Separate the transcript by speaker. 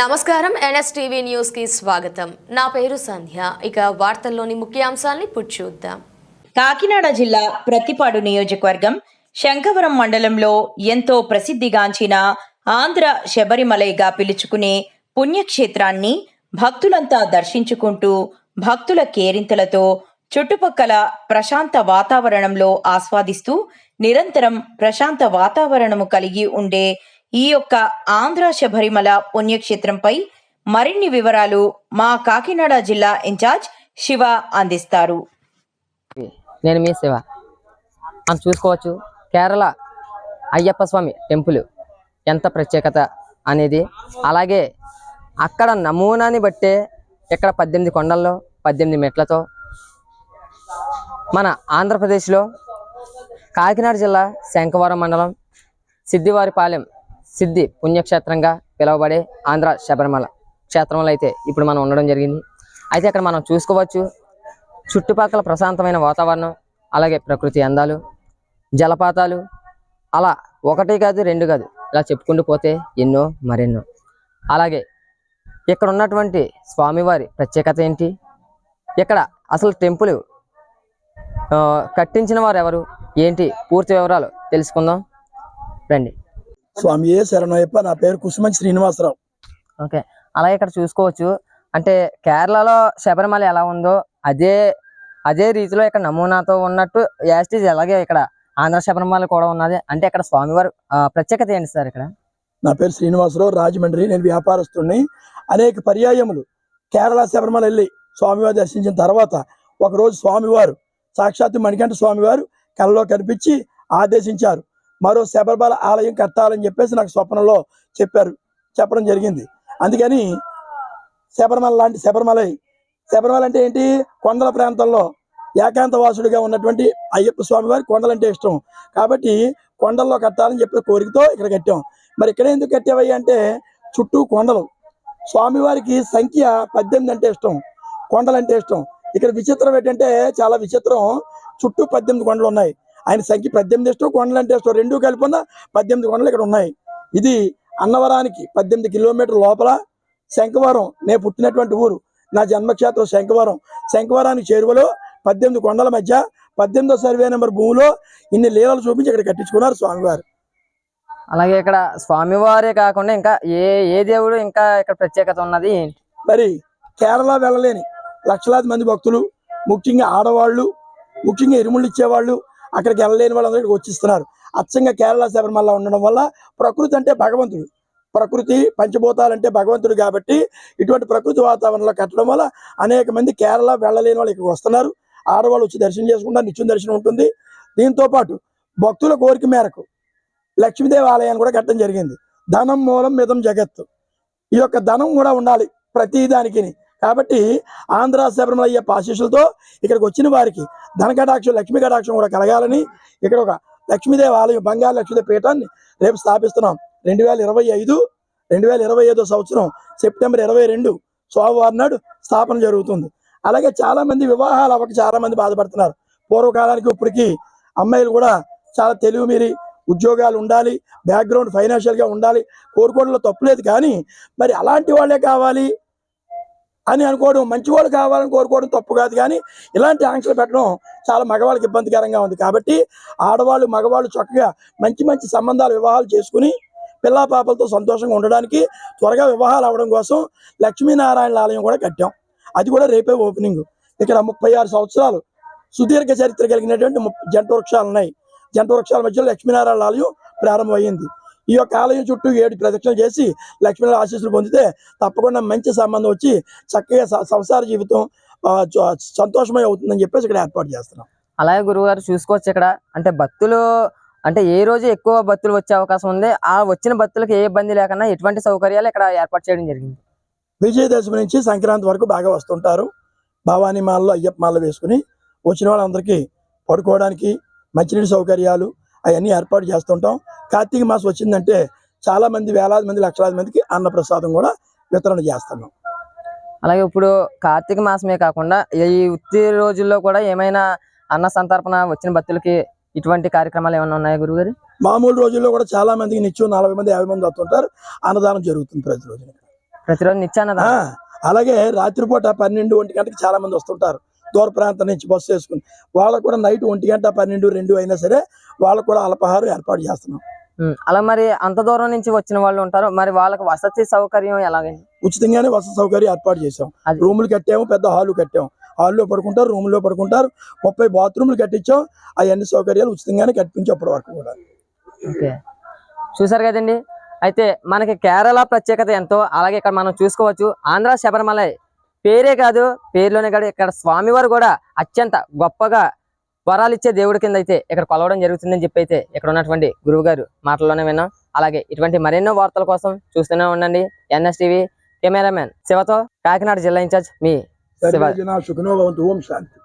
Speaker 1: నమస్కారం. ఎన్ఎస్టీవీ న్యూస్కి స్వాగతం. నా పేరు సంధ్య. ఇక వార్తల్లోని ముఖ్యాంశాల్ని చూద్దాం.
Speaker 2: కాకినాడ జిల్లా ప్రతిపాడు నియోజకవర్గం శంఖవరం మండలంలో ఎంతో ప్రసిద్ధిగాంచిన ఆంధ్ర శబరిమలైగా పిలుచుకునే పుణ్యక్షేత్రాన్ని భక్తులంతా దర్శించుకుంటూ భక్తుల కేరింతలతో చుట్టుపక్కల ప్రశాంత వాతావరణంలో ఆస్వాదిస్తూ నిరంతరం ప్రశాంత వాతావరణము కలిగి ఉండే ఈ యొక్క ఆంధ్ర శబరిమల పుణ్యక్షేత్రంపై మరిన్ని వివరాలు మా కాకినాడ జిల్లా ఇన్ఛార్జ్ శివ అందిస్తారు.
Speaker 3: నేను మీ శివ. మనం చూసుకోవచ్చు కేరళ అయ్యప్ప స్వామి టెంపుల్ ఎంత ప్రత్యేకత అనేది. అలాగే అక్కడ నమూనాని బట్టే ఇక్కడ పద్దెనిమిది కొండల్లో పద్దెనిమిది మెట్లతో మన ఆంధ్రప్రదేశ్లో కాకినాడ జిల్లా శంఖవరం మండలం సిద్ధివారిపాలెం సిద్ధి పుణ్యక్షేత్రంగా పిలువబడే ఆంధ్ర శబరిమల క్షేత్రంలో అయితే ఇప్పుడు మనం ఉండడం జరిగింది. అయితే అక్కడ మనం చూసుకోవచ్చు చుట్టుపక్కల ప్రశాంతమైన వాతావరణం అలాగే ప్రకృతి అందాలు జలపాతాలు. అలా ఒకటి కాదు రెండు కాదు ఇలా చెప్పుకుంటూ పోతే ఎన్నో మరెన్నో. అలాగే ఇక్కడ ఉన్నటువంటి స్వామివారి ప్రత్యేకత ఏంటి? ఇక్కడ అసలు టెంపుల్ కట్టించిన వారు ఎవరు? ఏంటి? పూర్తి వివరాలు తెలుసుకుందాం. రండి.
Speaker 4: స్వామి ఏ శరణయ్యప్ప నా పేరు కుసుమంచి శ్రీనివాసరావు.
Speaker 3: ఓకే. అలాగే ఇక్కడ చూసుకోవచ్చు. అంటే కేరళలో శబరిమల ఎలా ఉందో అదే అదే రీతిలో ఇక్కడ నమూనాతో ఉన్నట్టు యాస్టీజ్ అలాగే ఇక్కడ ఆంధ్ర శబరిమల కూడా ఉన్నది. అంటే ఇక్కడ స్వామివారి ప్రత్యేకత ఏంటి సార్ ఇక్కడ?
Speaker 4: నా పేరు శ్రీనివాసరావు రాజమండ్రి. నేను వ్యాపారస్తుడిని అనేక పర్యాయములు కేరళ శబరిమల వెళ్ళి స్వామివారి దర్శించిన తర్వాత ఒకరోజు స్వామివారు సాక్షాత్తు మణికంఠ స్వామివారు కలలో కనిపించి ఆదేశించారు. మరో శబరిమల ఆలయం కట్టాలని చెప్పేసి నాకు స్వప్నంలో చెప్పారు. చెప్పడం జరిగింది. అందుకని శబరిమల లాంటి శబరిమల శబరిమల అంటే ఏంటి? కొండల ప్రాంతంలో ఏకాంతవాసుడిగా ఉన్నటువంటి అయ్యప్ప స్వామి వారి కొండలంటే ఇష్టం. కాబట్టి కొండల్లో కట్టాలని చెప్పి కోరికతో ఇక్కడ కట్టాం. మరి ఇక్కడ ఎందుకు కట్టావయ్యా అంటే చుట్టూ కొండలు. స్వామివారికి సంఖ్య పద్దెనిమిది అంటే ఇష్టం. కొండలంటే ఇష్టం. ఇక్కడ విచిత్రం ఏంటంటే చాలా విచిత్రం. చుట్టూ పద్దెనిమిది కొండలు ఉన్నాయి. ఆయన సంఖ్య పద్దెనిమిది ఇష్టం కొండలంటే ఇష్టం రెండు కలిపి పద్దెనిమిది కొండలు ఇక్కడ ఉన్నాయి. ఇది అన్నవరానికి పద్దెనిమిది కిలోమీటర్ లోపల శంఖవరం. నేను పుట్టినటువంటి ఊరు. నా జన్మక్షేత్రం శంఖవరం. శంఖవరానికి చేరువలో పద్దెనిమిది కొండల మధ్య పద్దెనిమిదో సర్వే నెంబర్ భూమిలో ఇన్ని లీలలు చూపించి ఇక్కడ కట్టించుకున్నారు స్వామివారు.
Speaker 3: అలాగే ఇక్కడ స్వామివారే కాకుండా ఇంకా ఏ ఏ దేవుడు ఇంకా ఇక్కడ ప్రత్యేకత ఉన్నది ఏంటి?
Speaker 4: మరి కేరళ వెళ్ళలేని లక్షలాది మంది భక్తులు ముఖ్యంగా ఆడవాళ్ళు ముఖ్యంగా ఇరుముళ్ళు ఇచ్చేవాళ్ళు అక్కడికి వెళ్ళలేని వాళ్ళందరూ ఇక్కడికి వచ్చిస్తున్నారు. అచ్చంగా కేరళ శబరిమల ఉండడం వల్ల ప్రకృతి అంటే భగవంతుడు. ప్రకృతి పంచభూతాలు అంటే భగవంతుడు కాబట్టి ఇటువంటి ప్రకృతి వాతావరణంలో కట్టడం వల్ల అనేక మంది కేరళ వెళ్ళలేని వాళ్ళు ఇక్కడికి వస్తున్నారు. ఆడవాళ్ళు వచ్చి దర్శనం చేసుకుంటారు నిత్యం దర్శనం ఉంటుంది. దీంతో పాటు భక్తుల కోరిక మేరకు లక్ష్మీదేవి ఆలయాన్ని కూడా కట్టడం జరిగింది. ధనం మూలం మిదం జగత్తు. ఈ యొక్క ధనం కూడా ఉండాలి ప్రతి దానికిని కాబట్టి ఆంధ్ర శబరిమల అయ్యప్ప ఆశీస్సులతో ఇక్కడికి వచ్చిన వారికి ధన కటాక్షం లక్ష్మీ కటాక్షం కూడా కలగాలని ఇక్కడ ఒక లక్ష్మీదేవి ఆలయం బంగారు లక్ష్మీదేవి పీఠాన్ని రేపు స్థాపిస్తున్నాం. రెండు వేల ఇరవై ఐదు రెండు వేల ఇరవై ఐదో సంవత్సరం సెప్టెంబర్ ఇరవై రెండు సోమవారం నాడు స్థాపన జరుగుతుంది. అలాగే చాలామంది వివాహాలు అవ్వక చాలా మంది బాధపడుతున్నారు. పూర్వకాలానికి ఇప్పటికి అమ్మాయిలు కూడా చాలా తెలివి మీరి ఉద్యోగాలు ఉండాలి బ్యాక్గ్రౌండ్ ఫైనాన్షియల్గా ఉండాలి కోరుకోవడంలో తప్పులేదు కానీ మరి అలాంటి వాళ్ళే కావాలి? అని అనుకోవడం మంచి వాళ్ళు కావాలని కోరుకోవడం తప్పు కాదు కానీ ఇలాంటి ఆంక్షలు పెట్టడం చాలా మగవాళ్ళకి ఇబ్బందికరంగా ఉంది. కాబట్టి ఆడవాళ్ళు మగవాళ్ళు చక్కగా మంచి మంచి సంబంధాలు వివాహాలు చేసుకుని పిల్లా పాపలతో సంతోషంగా ఉండడానికి త్వరగా వివాహాలు అవడం కోసం లక్ష్మీనారాయణ ఆలయం కూడా కట్టాం. అది కూడా రేపే ఓపెనింగ్ ఇక్కడ ముప్పై ఆరు సంవత్సరాలు సుదీర్ఘ చరిత్ర కలిగినటువంటి ముప్ప- జంట వృక్షాలు ఉన్నాయి. జంట వృక్షాల మధ్యలో లక్ష్మీనారాయణ ఆలయం ప్రారంభమైంది. ఈ యొక్క ఆలయం చుట్టూ ఏడు ప్రదక్షిణలు చేసి లక్ష్మీనారాయణ ఆశీస్సులు పొందితే తప్పకుండా మంచి సంబంధం వచ్చి చక్కగా సంసార జీవితం సంతోషమై అవుతుందని చెప్పేసి ఇక్కడ ఏర్పాటు చేస్తున్నాం.
Speaker 3: అలాగే గురువుగారు చూసుకోవచ్చు ఇక్కడ. అంటే భక్తులు అంటే ఏ రోజు ఎక్కువ భక్తులు వచ్చే అవకాశం ఉంది ఆ వచ్చిన భక్తులకు ఏ ఇబ్బంది లేకుండా ఎటువంటి సౌకర్యాలు ఇక్కడ ఏర్పాటు చేయడం జరిగింది?
Speaker 4: విజయదశమి నుంచి సంక్రాంతి వరకు బాగా వస్తుంటారు. భవానీ మాలలో అయ్యప్ప మాల వేసుకుని వచ్చిన వాళ్ళందరికీ పడుకోవడానికి మంచినీటి సౌకర్యాలు అవన్నీ ఏర్పాటు చేస్తుంటాం. కార్తీక మాసం వచ్చిందంటే చాలా మంది వేలాది మంది లక్షలాది మందికి అన్నప్రసాదం కూడా వితరణ చేస్తున్నాం.
Speaker 3: అలాగే ఇప్పుడు కార్తీక మాసమే కాకుండా ఈ ఉత్తి రోజుల్లో కూడా ఏమైనా అన్న సంతర్పణ వచ్చిన భక్తులకి ఇటువంటి కార్యక్రమాలు ఏమైనా ఉన్నాయా గురుగారు?
Speaker 4: మామూలు రోజుల్లో కూడా చాలా మందికి నిత్యం నలభై మంది యాభై మంది వస్తుంటారు. అన్నదానం జరుగుతుంది ప్రతి రోజు
Speaker 3: ప్రతిరోజు నిత్యాన్నదా
Speaker 4: ఆ, అలాగే రాత్రిపూట పన్నెండు ఒంటి గంటకి చాలా మంది వస్తుంటారు. దూర ప్రాంతం నుంచి బస్సు వేసుకుని. వాళ్ళకు కూడా నైట్ ఒంటి గంట పన్నెండు రెండు అయినా సరే వాళ్ళకు కూడా అల్పాహారం ఏర్పాటు చేస్తున్నాం.
Speaker 3: అలా మరి అంత దూరం నుంచి వచ్చిన వాళ్ళు ఉంటారు. మరి వాళ్ళకి వసతి సౌకర్యం ఎలాగండి?
Speaker 4: ఉచితంగానే వసతి సౌకర్యం ఏర్పాటు చేసాం. రూములు కట్టాము పెద్ద హాలు కట్టాము హాల్లో పడుకుంటారు రూముల్లో పడుకుంటారు. ముప్పై బాత్రూమ్లు కట్టించాం. అవన్నీ సౌకర్యాలు ఉచితంగానే కట్టించాం అప్పటి వరకు కూడా.
Speaker 3: ఓకే. చూసారు కదండి? అయితే మనకి కేరళ ప్రత్యేకత ఎంతో అలాగే ఇక్కడ మనం చూసుకోవచ్చు. ఆంధ్ర శబరిమల పేరే కాదు పేరులోనే కాదు ఇక్కడ స్వామివారు కూడా అత్యంత గొప్పగా వరాలు ఇచ్చే దేవుడి కింద అయితే ఇక్కడ కొలవడం జరుగుతుందని చెప్పి అయితే ఇక్కడ ఉన్నటువంటి గురువు గారు మాటల్లోనే విన్నాం. అలాగే ఇటువంటి మరెన్నో వార్తల కోసం చూస్తూనే ఉండండి. ఎన్ఎస్ టీవీ కెమెరామెన్ శివతో కాకినాడ జిల్లా ఇన్ఛార్జ్ మీ శివ
Speaker 4: ఓం శాంతి.